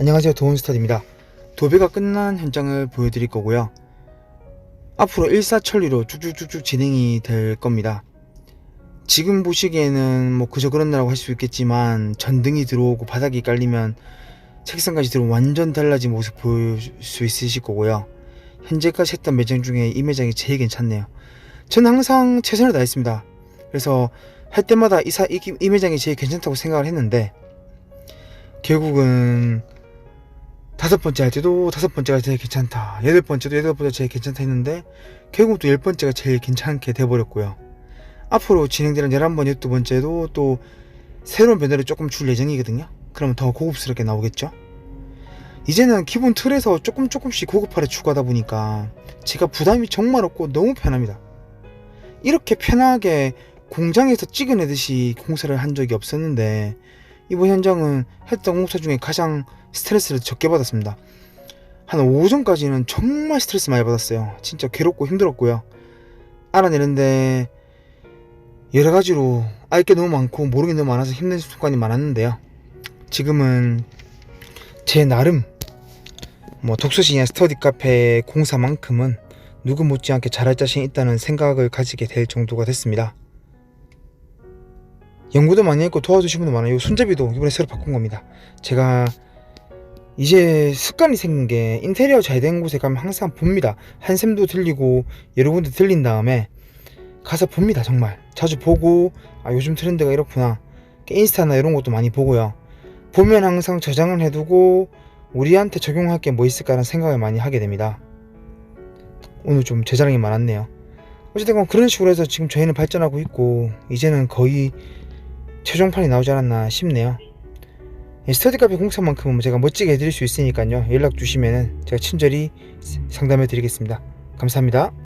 안녕하세요. 도훈스타드입니다. 도배가 끝난 현장을 보여드릴 거고요. 앞으로 일사천리로 쭉쭉쭉쭉 진행이 될 겁니다. 지금 보시기에는 뭐 그저 그렇나라고 할 수 있겠지만 전등이 들어오고 바닥이 깔리면 책상까지 들어오면 완전 달라진 모습 보일 수 있으실 거고요. 현재까지 했던 매장 중에 이 매장이 제일 괜찮네요. 저는 항상 최선을 다했습니다. 그래서 할 때마다 이, 사, 이, 이 매장이 제일 괜찮다고 생각을 했는데 결국은 다섯 번째 할 때도 다섯 번째가 제일 괜찮다. 여덟 번째도 여덟 번째가 제일 괜찮다 했는데 결국 또 열 번째가 제일 괜찮게 돼버렸고요. 앞으로 진행되는 열한 번, 열두 번째도 또 새로운 변화를 조금 줄 예정이거든요. 그러면 더 고급스럽게 나오겠죠? 이제는 기본 틀에서 조금 조금씩 고급화를 추구하다 보니까 제가 부담이 정말 없고 너무 편합니다. 이렇게 편하게 공장에서 찍어내듯이 공사를 한 적이 없었는데 이번 현장은 했던 공사 중에 가장 스트레스를 적게 받았습니다. 한 오전까지는 정말 스트레스 많이 받았어요. 진짜 괴롭고 힘들었고요. 알아내는데 여러 가지로 알 게 너무 많고 모르는 게 너무 많아서 힘든 순간이 많았는데요. 지금은 제 나름 뭐 독서실이나 스터디 카페 공사만큼은 누구 못지않게 잘할 자신 있다는 생각을 가지게 될 정도가 됐습니다. 연구도 많이 했고 도와주신 분도 많아요. 이 손잡이도 이번에 새로 바꾼 겁니다. 제가 이제 습관이 생긴 게 인테리어 잘 된 곳에 가면 항상 봅니다. 한샘도 들리고 여러 군데 들린 다음에 가서 봅니다. 정말 자주 보고 아 요즘 트렌드가 이렇구나. 인스타나 이런 것도 많이 보고요. 보면 항상 저장을 해두고 우리한테 적용할 게 뭐 있을까라는 생각을 많이 하게 됩니다. 오늘 좀 제 자랑이 많았네요. 어쨌든 간 그런 식으로 해서 지금 저희는 발전하고 있고 이제는 거의 최종판이 나오지 않았나 싶네요. 이 스터디 카페 공사만큼은 제가 멋지게 해드릴 수 있으니까요. 연락 주시면 제가 친절히 상담해 드리겠습니다. 감사합니다.